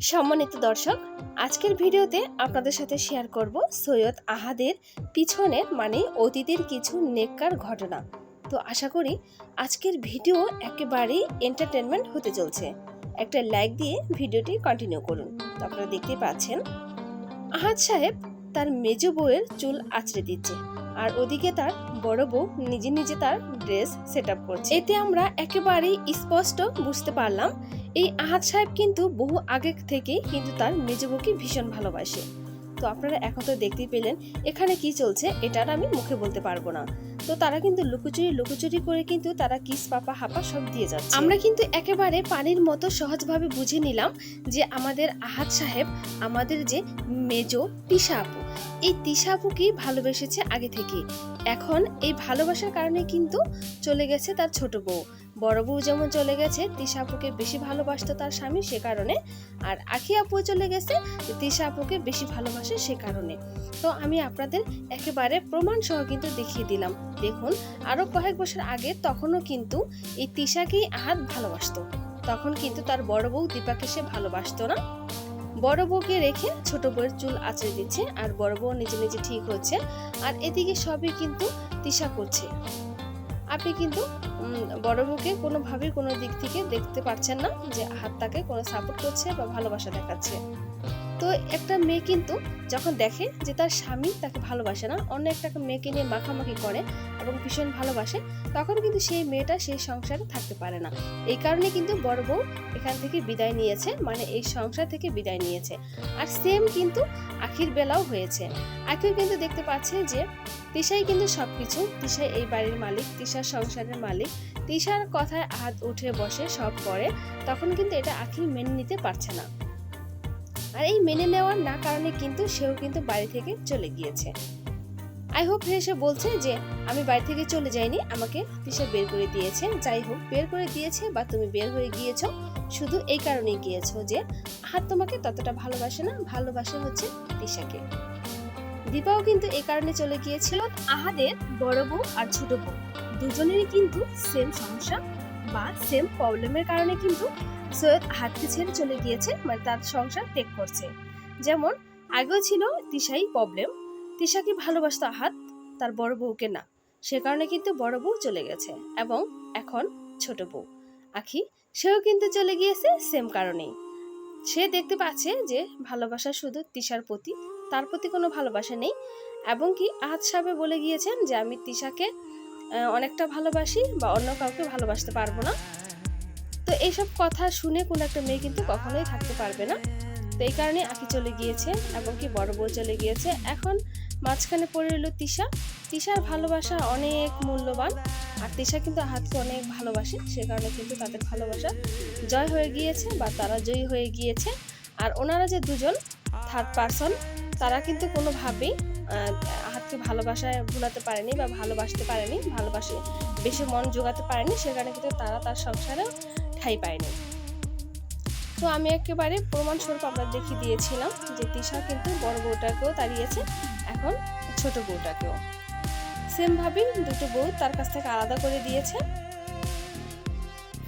সম্মানিত দর্শক, আজকের ভিডিওতে আপনাদের সাথে শেয়ার করব সৈয়দ আহাদের পিছনের মানে অতীতের কিছু নেককার ঘটনা। তো আশা করি আজকের ভিডিও একেবারেই এন্টারটেনমেন্ট হতে চলছে। একটা লাইক দিয়ে ভিডিওটি কন্টিনিউ করুন। তো আপনারা দেখতে পাচ্ছেন, আহাদ সাহেব তার মেজ বউয়ের চুল আঁচড়ে দিচ্ছে আর ওদিকে তার বড় বউ নিজে নিজে তার ড্রেস সেট করছে। এতে আমরা একেবারেই স্পষ্ট বুঝতে পারলাম এই আহাদ সাহেব কিন্তু বহু আগে থেকেই কিন্তু তার মেজবুকে ভীষণ ভালোবাসে। তো আপনারা এখন তো দেখতেই পেলেন, এখানে কি চলছে এটার আমি মুখে বলতে পারব না। তো তারা কিন্তু লুকোচুরি লুকোচুরি করে কিন্তু তারা কিস, পাপা, হাপা সব দিয়ে যাচ্ছে। আমরা কিন্তু একেবারে পানির মতো সহজভাবে বুঝে নিলাম যে আমাদের আহাদ সাহেব, আমাদের যে মেজো তিশা আপু, এই তিশা আপুকেই ভালোবেসেছে আগে থেকে এখন এই ভালোবাসার কারণে কিন্তু চলে গেছে তার ছোট বউ। বড় বউ যেমন চলে গেছে, তিশা আপুকে বেশি ভালোবাসতো তার স্বামী সে কারণে, আর আখি আপু চলে গেছে, তিশা আপুকে বেশি ভালোবাসে সে কারণে। তো আমি আপনাদের একেবারে প্রমাণ সহ কিন্তু দেখিয়ে দিলাম। দেখুন, আরও কয়েক বছর আগে তখনও কিন্তু এই তিশাকেই আহাত ভালোবাসতো। তখন কিন্তু তার বড় বউ দীপাকে সে ভালোবাসতো না। বড় বউকে রেখে ছোট বউয়ের চুল আঁচড়ে দিচ্ছে আর বড় বউ নিজে নিজে ঠিক হচ্ছে আর এদিকে সবই কিন্তু তিশা করছে। আপনি কিন্তু বড় বউকে কোনোভাবেই কোনো দিক থেকে দেখতে পাচ্ছেন না যে হাত তাকে কোনো সাপোর্ট করছে বা ভালোবাসা দেখাচ্ছে। তো একটা মেয়ে কিন্তু যখন দেখে যে তার স্বামী তাকে ভালোবাসে না, অন্য একটা মেয়েকে নিয়ে মাখামাখি করে এবং ভীষণ ভালোবাসে, তখন কিন্তু সেই মেয়েটা সেই সংসারে থাকতে পারে না। এই কারণে কিন্তু বড় বউ এখান থেকে বিদায় নিয়েছে মানে এই সংসার থেকে বিদায় নিয়েছে। আর সেম কিন্তু আখির বেলাও হয়েছে। আখির কিন্তু দেখতে পাচ্ছে যে তিশাই কিন্তু সবকিছু, তিশাই এই বাড়ির মালিক, তিশার সংসারের মালিক। তিশার কথায় হাত উঠে বসে সব করে, তখন কিন্তু এটা আখি মেনে নিতে পারছে না। আর এই মেনে নেওয়ার না কারণে কিন্তু সেও কিন্তু বাড়ি থেকে চলে গিয়েছে। আই হোপ হেসে বলছে যে, আমি বাড়ি থেকে চলে যাইনি, আমাকে তিশা বের করে দিয়েছে। যাই হোক, বের করে দিয়েছে বা তুমি বের হয়ে গিয়েছো। শুধু এই কারণেই গিয়েছো যে আহাত তোমাকে ততটা ভালোবাসে না, ভালোবাসে হচ্ছে তিশাকে দীপাও কিন্তু এই কারণে চলে গিয়েছিল আহাদের বড় বউ আর ছোট বউ। দুজনেরই কিন্তু সেম সমস্যা। বা সেম প্রবলেমের কারণে কিন্তু সৈয়দ আহাদকে ছেড়ে চলে গিয়েছে মানে তার সংসার ত্যাগ করছে। যেমন, আগেও ছিল তিশাই প্রবলেম তিশাকে ভালোবাসত আহাদ তার বড় বউকে না। সে কারণে কিন্তু বড় বউ চলে গেছে এবং এখন ছোট বউ। আখি, সেও কিন্তু চলে গিয়েছে সেম কারণেই। সে দেখতে পাচ্ছে যে ভালোবাসা শুধু তিশার প্রতি, তার প্রতি কোনো ভালোবাসা নেই এবং কি আহাত সাহেব বলে গিয়েছেন যে, আমি তিশাকে অনেকটা ভালোবাসি বা অন্য কাউকে ভালোবাসতে পারব না। তো এইসব কথা শুনে কোনো একটা মেয়ে কিন্তু কখনোই থাকতে পারবে না। তো এই কারণে আঁকি চলে গিয়েছে এবং কি বড় বউ চলে গিয়েছে। এখন মাঝখানে পড়ে রইল তিশা। তিশার ভালোবাসা অনেক মূল্যবান। আর তিশা কিন্তু হাতকে অনেক ভালোবাসে, সে কারণে কিন্তু তাদের ভালোবাসা জয় হয়ে গিয়েছে বা তারা জয়ী হয়ে গিয়েছে। আর ওনারা যে দুজন থার্ড পারসন তারা কিন্তু কোনোভাবেই আহ, ভালোবাসায় ভুলাতে পারেনি বা ভালোবাসতে পারেনি ভালোবাসে বেশি মন জোগাতে পারেনি সে কারণে কিন্তু তারা তার সংসারে ঠাই পায়নি। তো আমি একেবারে প্রমাণস্বরূপ আমরা দেখিয়ে দিয়েছিলাম যে তিশা কিন্তু বড় বউটাকেও তাড়িয়েছে এখন ছোট বউটাকেও। সেম ভাবেই দুটো বউ তার কাছ থেকে আলাদা করে দিয়েছে।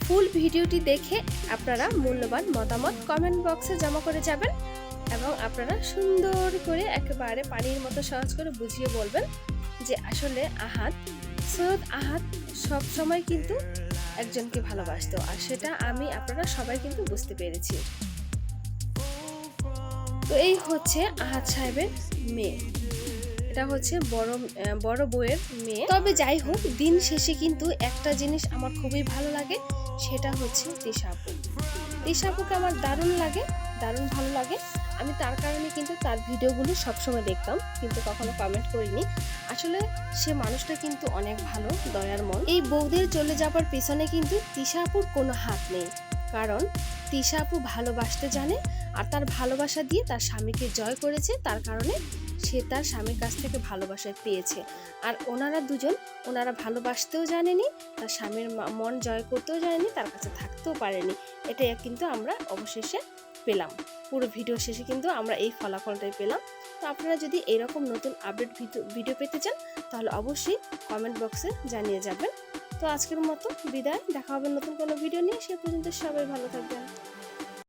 ফুল ভিডিওটি দেখে আপনারা মূল্যবান মতামত কমেন্ট বক্সে জমা করে যাবেন। এবং আপনারা সুন্দর করে একেবারে পানির মতো সহজ করে বুঝিয়ে বলবেন যে আসলে আহাত, সৈয়দ আহাত সব সময় কিন্তু একজনকে ভালোবাসতো আর সেটা আমি, আপনারা সবাই কিন্তু বুঝতে পেরেছি। তো এই হচ্ছে আহাদ সাহেবের মেয়ে। এটা হচ্ছে বড় বড় বউয়ের মেয়ে। তবে যাই হোক, দিন শেষে কিন্তু একটা জিনিস আমার খুবই ভালো লাগে, সেটা হচ্ছে তিশাপু তিশাপুকে আমার দারুণ লাগে, দারুণ ভালো লাগে। আমি তার কারণে কিন্তু তার ভিডিওগুলো সবসময় দেখতাম, কিন্তু কখনো কমেন্ট করিনি। আসলে সে মানুষটা কিন্তু অনেক ভালো, দয়ার মন। এই বৌদের চলে যাবার পেছনে কিন্তু তিশাপুর কোনো হাত নেই। কারণ তিশাপু ভালোবাসতে জানে, আর তার ভালোবাসা দিয়ে তার স্বামীকে জয় করেছে, তার কারণে সে তার স্বামীর কাছ থেকে ভালোবাসা পেয়েছে। আর ওনারা দুজন, ওনারা ভালোবাসতেও জানেনি, তার স্বামীর মন জয় করতেও জানেনি, তার কাছে থাকতেও পারেনি। এটা কিন্তু আমরা অবশেষে পেলাম। পুরো ভিডিও শেষে কিন্তু আমরা এই ফলাফলটাই পেলাম। তো আপনারা যদি এরকম নতুন আপডেট ভিডিও পেতে চান, তাহলে অবশ্যই কমেন্ট বক্সে জানিয়ে যাবেন। তো আজকের মতো বিদায়, দেখা হবে নতুন কোনো ভিডিও নিয়ে। সে পর্যন্ত সবাই ভালো থাকবেন।